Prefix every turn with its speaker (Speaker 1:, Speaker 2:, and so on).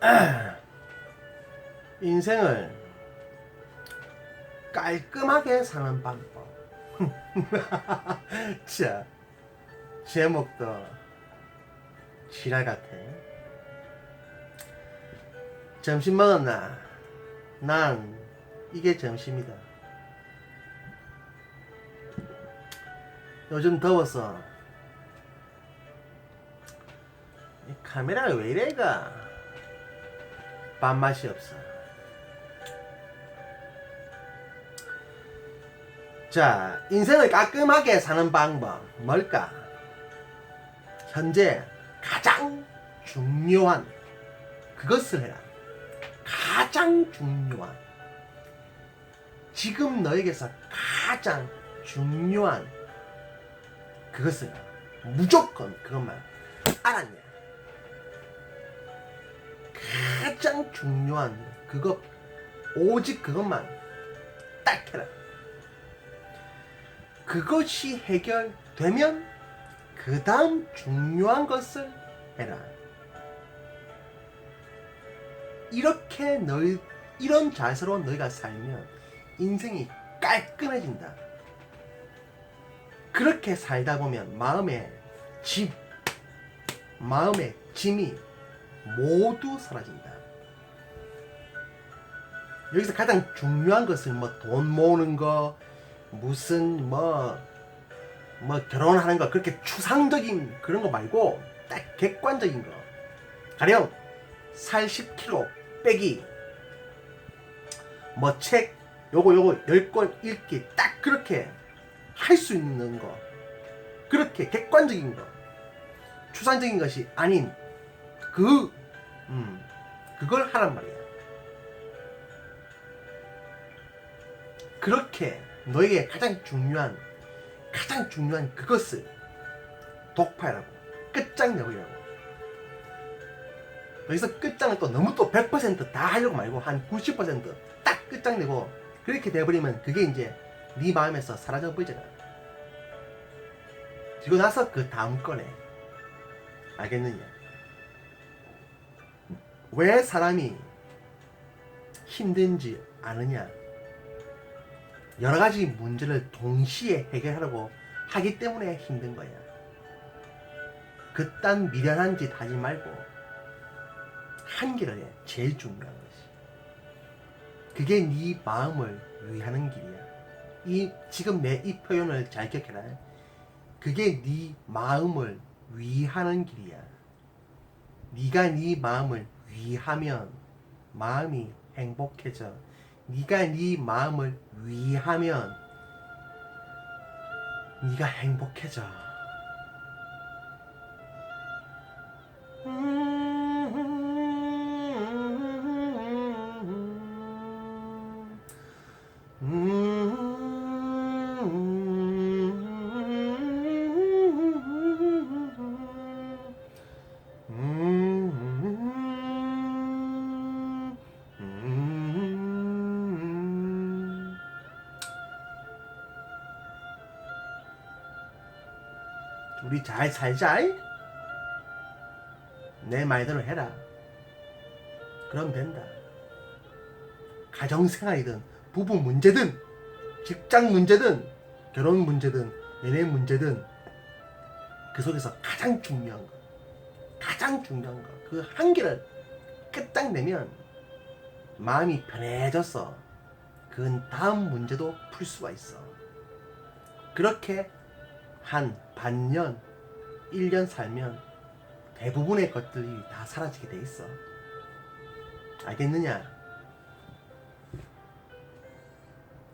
Speaker 1: 인생을 깔끔하게 사는 방법. 자, 제목도 지랄 같아. 점심 먹었나? 난 이게 점심이다. 요즘 더워서 이 카메라가 왜 이래가? 밥맛이 없어. 자, 인생을 깔끔하게 사는 방법 뭘까? 현재 가장 중요한 그것을 해라. 가장 중요한 지금 너에게서 가장 중요한 그것을. 무조건 그것만 알았냐? 가장 중요한 그것 오직 그것만 딱 해라. 그것이 해결되면 그 다음 중요한 것을 해라. 이렇게 너희 이런 자세로 너희가 살면 인생이 깔끔해진다. 그렇게 살다 보면 마음의 짐, 마음의 짐이 모두 사라진다. 여기서 가장 중요한 것은 뭐 돈 모으는 거, 무슨 뭐, 뭐 결혼하는 거, 그렇게 추상적인 그런 거 말고 딱 객관적인 거. 가령 살 10kg 빼기, 뭐 책, 요거 요거 10권 읽기 딱 그렇게 할 수 있는 거. 그렇게 객관적인 거. 추상적인 것이 아닌 그, 음, 그걸 하란 말이야. 그렇게 너에게 가장 중요한, 가장 중요한 그것을 독파하라고. 끝장내버리라고. 여기서 끝장을 또 너무 또 100%다 하려고 말고 한 90%딱 끝장내고 그렇게 돼버리면 그게 이제 네 마음에서 사라져 버리잖아. 그리고 나서 그 다음 거네. 알겠느냐? 왜 사람이 힘든지 아느냐? 여러 가지 문제를 동시에 해결하려고 하기 때문에 힘든 거야. 그딴 미련한 짓 하지 말고 한계를 해. 제일 중요한 것이. 그게 네 마음을 위하는 길이야. 이 지금 내 이 표현을 잘 기억해라. 그게 네 마음을 위하는 길이야. 네가 네 마음을 위하면 마음이 행복해져. 네가 네 마음을 위하면 네가 행복해져. 우리 잘 살자. 내 말대로 해라. 그럼 된다. 가정생활이든 부부 문제든 직장 문제든 결혼 문제든 연애 문제든 그 속에서 가장 중요한 거 가장 중요한 거그 한계를 끝장내면 마음이 편해져서 그 다음 문제도 풀 수가 있어 그렇게 한 반년 1년 살면 대부분의 것들이 다 사라지게 돼 있어 알겠느냐?